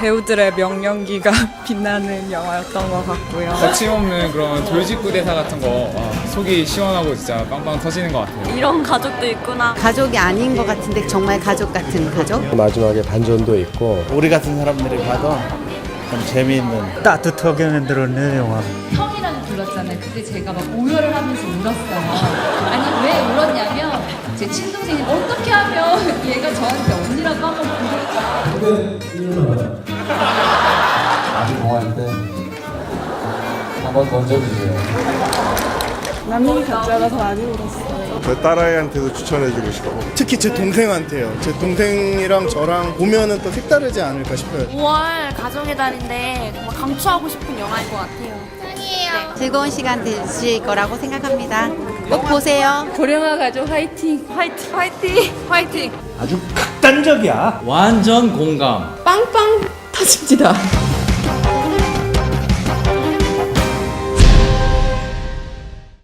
배우들의 명연기가 빛나는 영화였던 것 같고요. 거침없는 그런 돌직구 대사 같은 거 아, 속이 시원하고 진짜 빵빵 터지는 것 같아요. 이런 가족도 있구나. 가족이 아닌 것 같은데 정말 가족 같은 가족? 마지막에 반전도 있고 우리 같은 사람들이 봐도 좀 재미있는 따뜻하게 만들었네 영화. 형이라고 불렀잖아요. 그때 제가 막 오열을 하면서 울었어요. 아니 왜 울었냐면 제 친동생이 어떻게 하면 얘가 저한테 언니라고 한번 부를까? 아 주 동화일 때 한번 던져주세요. 남이 가짜라서 많이 울었어요. 저 딸아이한테도 추천해주고 싶고 특히 제 동생한테요. 제 동생이랑 저랑 보면은 또 색다르지 않을까 싶어요. 5월 가족의 달인데 정말 강추하고 싶은 영화인 것 같아요. 즐거운 시간 되실 거라고 생각합니다. 꼭 보세요. 고령화 가족 화이팅! 화이팅! 화이팅! 화이팅! 아주 극단적이야. 완전 공감. 빵빵 터집니다.